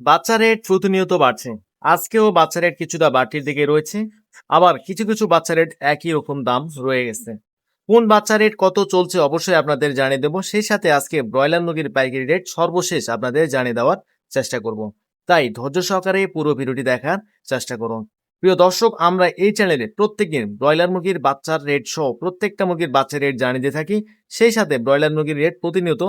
বাচ্চা রেট প্রতিনিয়ত বাড়ছে। আজকেও বাচ্চা রেট কিছুটা বাড়তির দিকে রয়েছে। আবার কিছু কিছু বাচ্চা রেট একই রকম দাম রয়ে গেছে। কোন বাচ্চা রেট কত চলছে অবশ্যই আপনাদের জানিয়ে দেবো। সেই সাথে আজকে ব্রয়লার মুরগির পাইকারি রেট সর্বশেষ আপনাদের জানিয়ে দেওয়ার চেষ্টা করব। তাই ধৈর্য সহকারে পুরো ভিডিওটি দেখার চেষ্টা করুন। প্রিয় দর্শক, আমরা এই চ্যানেলে প্রত্যেকদিন ব্রয়লার মুরগির বাচ্চার রেট সহ প্রত্যেকটা মুরগির বাচ্চার রেট জানিয়ে দিয়ে থাকি। সেই সাথে ব্রয়লার মুরগির রেট প্রতিনিয়ত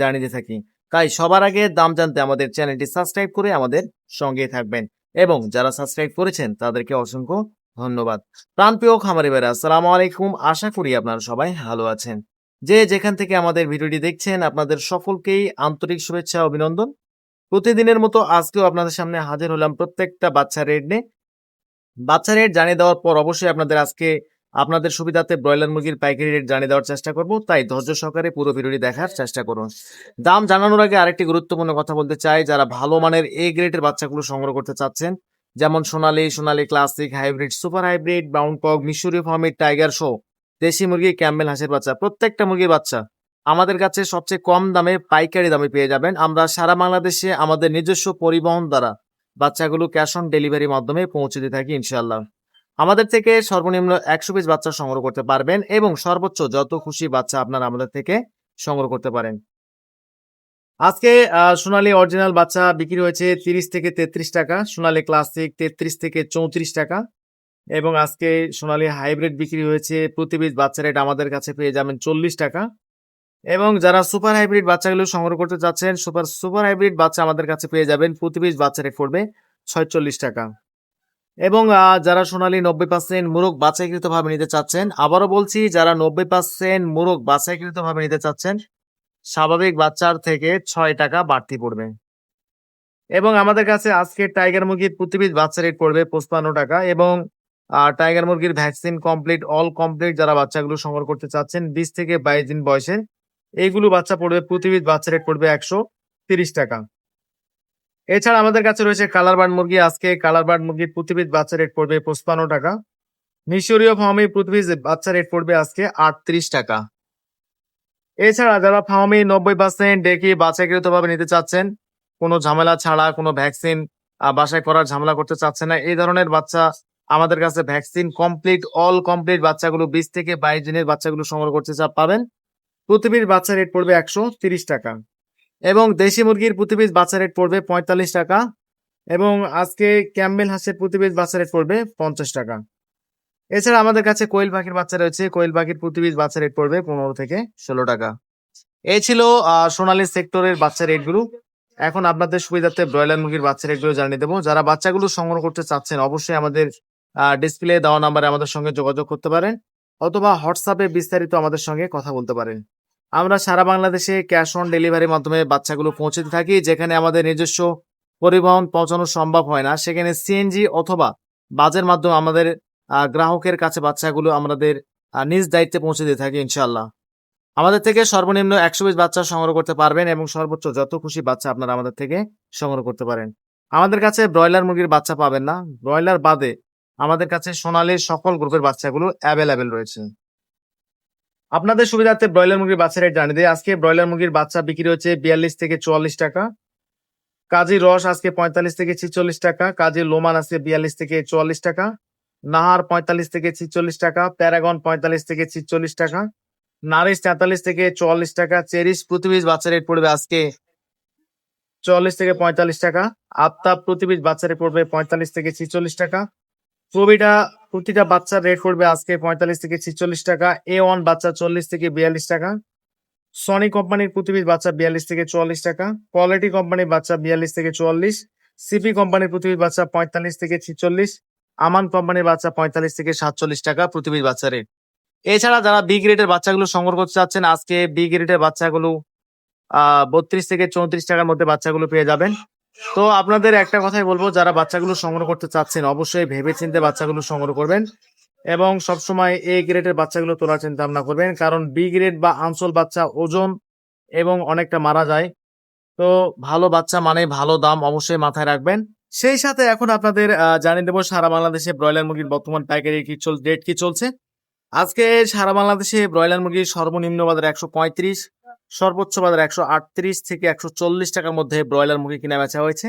জানিয়ে দিয়ে থাকি। তাই সবার আগে দাম জানতে আমাদের চ্যানেলটি সাবস্ক্রাইব করে আমাদের সঙ্গে থাকবেন এবং যারা সাবস্ক্রাইব করেছেন তাদেরকে অসংখ্য ধন্যবাদ। প্রাণপ্রিয় খামারি ভাইরা, আসসালামু আলাইকুম। আশা করি আপনারা সবাই ভালো আছেন। যে যেখান থেকে আমাদের ভিডিওটি দেখছেন, আপনাদের সকলকেই আন্তরিক শুভেচ্ছা, অভিনন্দন। প্রতিদিনের মতো আজকেও আপনাদের সামনে হাজির হলাম প্রত্যেকটা বাচ্চা রেড নিয়ে। বাচ্চা রেট জানিয়ে দেওয়ার পর অবশ্যই আপনাদের আজকে আপনাদের সুবিধাতে ব্রয়লার মুরগির পাইকারি রেট জানিয়ে দেওয়ার চেষ্টা করব। তাই ধৈর্য সহকারে পুরো ভিডিওটি দেখার চেষ্টা করুন। দাম জানানোর আগে আরেকটি গুরুত্বপূর্ণ কথা বলতে চাই। যারা ভালো মানের এ গ্রেডের বাচ্চাগুলো সংগ্রহ করতে চাচ্ছেন, যেমন Sonali Sonali classic hybrid super hybrid brown মিশরীয় ফার্মের টাইগার শো দেশি মুরগি ক্যাম্বেল হাঁসের বাচ্চা, প্রত্যেকটা মুরগির বাচ্চা আমাদের কাছে সবচেয়ে কম দামে পাইকারি দামে পেয়ে যাবেন। আমরা সারা বাংলাদেশে আমাদের নিজস্ব পরিবহন দ্বারা বাচ্চাগুলো ক্যাশ অন ডেলিভারির মাধ্যমে পৌঁছে দিয়ে থাকি ইনশাল্লাহ আমাদের থেকে সর্বনিম্ন একশো পিস বাচ্চা সংগ্রহ করতে পারবেন এবং সর্বোচ্চ যত খুশি বাচ্চা আপনারা আমাদের থেকে সংগ্রহ করতে পারেন। আজকে সোনালী অরিজিনাল বাচ্চা বিক্রি হয়েছে তিরিশ থেকে তেত্রিশ টাকা, সোনালী ক্লাসিক তেত্রিশ থেকে চৌত্রিশ টাকা এবং আজকে সোনালী হাইব্রিড বিক্রি হয়েছে প্রতি পিস বাচ্চা রেট আমাদের কাছে পেয়ে যাবেন চল্লিশ টাকা এবং যারা সুপার হাইব্রিড বাচ্চাগুলো সংগ্রহ করতে চাচ্ছেন সুপার সুপার হাইব্রিড বাচ্চা আমাদের কাছে পেয়ে যাবেন, প্রতি পিস বাচ্চা রেট পড়বে ছয়চল্লিশ টাকা। এবং যারা সোনালী নব্বই পার্সেন্ট মুরগ বাছাইকৃত ভাবে নিতে চাচ্ছেন, আবারও বলছি, যারা নব্বই পার্সেন্ট মুরগ বাছাইকৃত ভাবে নিতে চাচ্ছেন, স্বাভাবিক বাচ্চার থেকে ছয় টাকা বাড়তি পড়বে। এবং আমাদের কাছে আজকে টাইগার মুরগির প্রতিবিধ বাচ্চা রেট পড়বে পঁচপান্ন টাকা এবং টাইগার মুরগির ভ্যাকসিন কমপ্লিট, অল কমপ্লিট যারা বাচ্চাগুলো সংগ্রহ করতে চাচ্ছেন, বিশ থেকে বাইশ দিন বয়সের, এইগুলো বাচ্চা পড়বে, প্রতিবিধ বাচ্চা রেট পড়বে একশো তিরিশ টাকা। এছাড়া আমাদের কাছে রয়েছে কালার বার্ড মুরগি। আজকে কালার বার্ড মুরগির প্রতি পিস বাচ্চা রেট পড়বে পঁচপান্ন টাকা। মিশরীয় ফার্মে প্রতি পিস বাচ্চা রেট পড়বে আজকে আটত্রিশ টাকা। এছাড়া যারা ফার্মে নব্বই পার্সেন্ট ডেকে ভাবে নিতে চাচ্ছেন, কোনো ঝামেলা ছাড়া, কোনো ভ্যাকসিন বাসায় করার ঝামেলা করতে চাচ্ছে না, এই ধরনের বাচ্চা আমাদের কাছে ভ্যাকসিন কমপ্লিট, অল কমপ্লিট বাচ্চাগুলো বিশ থেকে বাইশ দিনের বাচ্চাগুলো সংগ্রহ করতে চা পাবেন। প্রতি পিস বাচ্চা রেট পড়বে একশো তিরিশ টাকা। এবং দেশি মুরগির প্রতি বাচ্চা রেট পড়বে পঁয়তাল্লিশ টাকা এবং আজকে ক্যাম্বেল হাঁসের প্রতি পিস বাচ্চা রেট পড়বে পঞ্চাশ টাকা। এছাড়া আমাদের কাছে কোয়েল পাখির বাচ্চা রয়েছে, কোয়েল পাখির প্রতি বাচ্চা রেট পড়বে পনেরো থেকে ষোলো টাকা। এই ছিল সোনালী সেক্টরের বাচ্চা রেটগুলো এখন আপনাদের সুবিধার্থে ব্রয়লার মুরগির বাচ্চা রেটগুলো জানিয়ে দেবো। যারা বাচ্চাগুলো সংগ্রহ করতে চাচ্ছেন, অবশ্যই আমাদের ডিসপ্লে দেওয়া নাম্বারে আমাদের সঙ্গে যোগাযোগ করতে পারেন, অথবা হোয়াটসঅ্যাপে বিস্তারিত আমাদের সঙ্গে কথা বলতে পারেন। আমরা সারা বাংলাদেশে ক্যাশ অন ডেলিভারির মাধ্যমে বাচ্চাগুলো পৌঁছে দিয়ে থাকি, যেখানে আমাদের নিজস্ব পরিবহন পৌঁছানো সম্ভব হয় না। সেখানে সিএনজি অথবা বাজের মাধ্যমে আমাদের গ্রাহকের কাছে বাচ্চাগুলো আমাদের নিজ দায়িত্বে পৌঁছে দিয়ে থাকি ইনশাল্লাহ আমাদের থেকে সর্বনিম্ন একশো বিশ বাচ্চা সংগ্রহ করতে পারবেন এবং সর্বোচ্চ যত খুশি বাচ্চা আপনারা আমাদের থেকে সংগ্রহ করতে পারেন। আমাদের কাছে ব্রয়লার মুরগির বাচ্চা পাবেন না। ব্রয়লার বাদে আমাদের কাছে সোনালীর সকল গ্রুপের বাচ্চাগুলো অ্যাভেলেবেল রয়েছে। আপনাদের সুবিধার্থে ব্রয়লার মুরগির বাচ্চা রেট জানিয়ে দিই। আজকে ব্রয়লার মুরগির বাচ্চা বিক্রি হচ্ছে বিয়াল্লিশ থেকে চুয়াল্লিশ টাকা। কাজী রস আজকে পঁয়তাল্লিশ থেকে ছিচল্লিশ টাকা। কাজী লোমান আজকে বিয়াল্লিশ থেকে চুয়াল্লিশ টাকা। নাহার পঁয়তাল্লিশ থেকে ছিচল্লিশ টাকা। প্যারাগন পঁয়তাল্লিশ থেকে ছিচল্লিশ টাকা। নারিশ তেতাল্লিশ থেকে চুয়াল্লিশ টাকা। চেরিশ প্রতি বাচ্চা রেট পড়বে আজকে চুয়াল্লিশ থেকে পঁয়তাল্লিশ টাকা। আফতাব প্রতি পিস বাচ্চা রেট পড়বে পঁয়তাল্লিশ থেকে ছিচল্লিশ টাকা। প্রবিটা প্রতিটা বাচ্চার রেট পড়বে আজকে পঁয়তাল্লিশ থেকে ছিচল্লিশ টাকা এ ওয়ান বাচ্চা চল্লিশ থেকে বিয়াল্লিশ টাকা সনি কোম্পানির প্রতি পিস বাচ্চা বিয়াল্লিশ থেকে চুয়াল্লিশ টাকা কোয়ালিটি কোম্পানির বাচ্চা বিয়াল্লিশ থেকে চুয়াল্লিশ সিপি কোম্পানির প্রতি পিস বাচ্চা পঁয়তাল্লিশ থেকে ছিচল্লিশ আমান কোম্পানির বাচ্চা পঁয়তাল্লিশ থেকে সাতচল্লিশ টাকা প্রতি পিস বাচ্চা রেট এছাড়া যারা বি গ্রেডের বাচ্চাগুলো সংগ্রহ করতে চাচ্ছেন, আজকে বি গ্রেডের বাচ্চাগুলো বত্রিশ থেকে চৌত্রিশ টাকার মধ্যে বাচ্চাগুলো পেয়ে যাবেন। তো আপনাদের একটা কথাই বলব, যারা বাচ্চাগুলো সংগ্রহ করতে চাচ্ছেন, অবশ্যই ভেবে চিন্তে বাচ্চাগুলো সংগ্রহ করবেন এবং সবসময় এ গ্রেডের বাচ্চাগুলো তোলার চিন্তা ভাবনা করবেন, কারণ বি গ্রেড বা আঞ্চল বাচ্চা ওজন এবং অনেকটা মারা যায়। তো ভালো বাচ্চা মানে ভালো দাম অবশ্যই মাথায় রাখবেন। সেই সাথে এখন আপনাদের জানিয়ে দেবো সারা বাংলাদেশে ব্রয়লার মুরগির বর্তমান পাইকারি কি চল রেট কি চলছে। আজকে সারা বাংলাদেশে ব্রয়লার মুরগির সর্বনিম্ন বাজার একশো পঁয়ত্রিশ। সর্বোচ্চ বাজার একশো আটত্রিশ থেকে একশো চল্লিশ টাকার মধ্যে ব্রয়লার মুরগি কিনা বেচা হয়েছে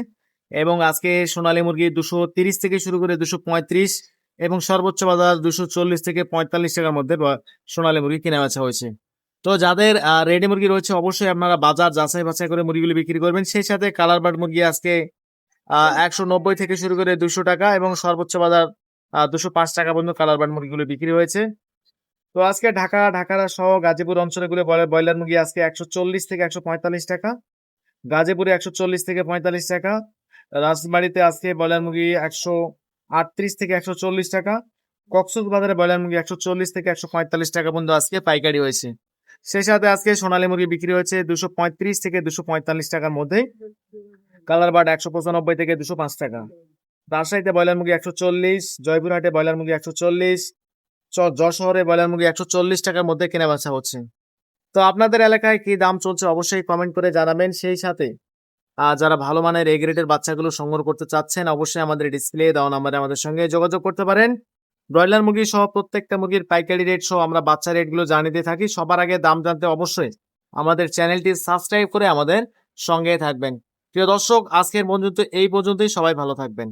এবং আজকে সোনালী মুরগি দুশো তিরিশ থেকে শুরু করে দুশো পঁয়ত্রিশ এবং সর্বোচ্চ বাজার দুশো চল্লিশ থেকে পঁয়তাল্লিশ টাকার মধ্যে সোনালী মুরগি কেনা বেচা হয়েছে। তো যাদের রেডি মুরগি রয়েছে অবশ্যই আপনারা বাজার যাচাই বাছাই করে মুরগিগুলি বিক্রি করবেন। সেই সাথে কালার বার্ড মুরগি আজকে একশো নব্বই থেকে শুরু করে দুশো টাকা এবং সর্বোচ্চ বাজার দুশো পাঁচ টাকা পর্যন্ত কালার বার্ড মুরগিগুলো বিক্রি হয়েছে। তো আজকে ঢাকা ঢাকা সহ গাজীপুর অঞ্চলে অঞ্চলগুলো ব্রয়লার মুরগি আজকে একশো চল্লিশ থেকে একশো পঁয়তাল্লিশ টাকা, গাজীপুরে একশো চল্লিশ থেকে পঁয়তাল্লিশ টাকা, রাজবাড়িতে আজকে ব্রয়লার মুরগি একশো আটত্রিশ থেকে একশো চল্লিশ টাকা, কক্সবাজারে ব্রয়লার মুরগি একশো চল্লিশ থেকে একশো পঁয়তাল্লিশ টাকা পর্যন্ত আজকে পাইকারি হয়েছে। সেই সাথে আজকে সোনালী মুরগি বিক্রি হয়েছে দুশো পঁয়ত্রিশ থেকে দুশো পঁয়তাল্লিশ টাকার মধ্যে কালার বার্ড একশো পঁচানব্বই থেকে দুশো পাঁচ টাকা। রাজশাহীতে ব্রয়লার মুরগি একশো চল্লিশ, জয়পুরহাটে ব্রয়লার মুরগি একশো চল্লিশ যশোরে ব্রয়লার মুরগি একশো চল্লিশ টাকার মধ্যে কেনা বেচা হচ্ছে। তো আপনাদের এলাকায় কি দাম চলছে অবশ্যই কমেন্ট করে জানাবেন সেই সাথে। যারা ভালো মানের এ গ্রেডের বাচ্চাগুলো সংগ্রহ করতে চাচ্ছেন, অবশ্যই আমাদের ডিসপ্লে দেওয়া নাম্বারে আমাদের সঙ্গে যোগাযোগ করতে পারেন। ব্রয়লার মুরগি সহ প্রত্যেকটা মুরগির পাইকারি রেট সহ আমরা বাচ্চা রেটগুলো জানিয়ে দিয়ে থাকি। সবার আগে দাম জানতে অবশ্যই আমাদের চ্যানেলটি সাবস্ক্রাইব করে আমাদের সঙ্গে থাকবেন। প্রিয় দর্শক, আজকের পর্যন্ত এই পর্যন্তই। সবাই ভালো থাকবেন।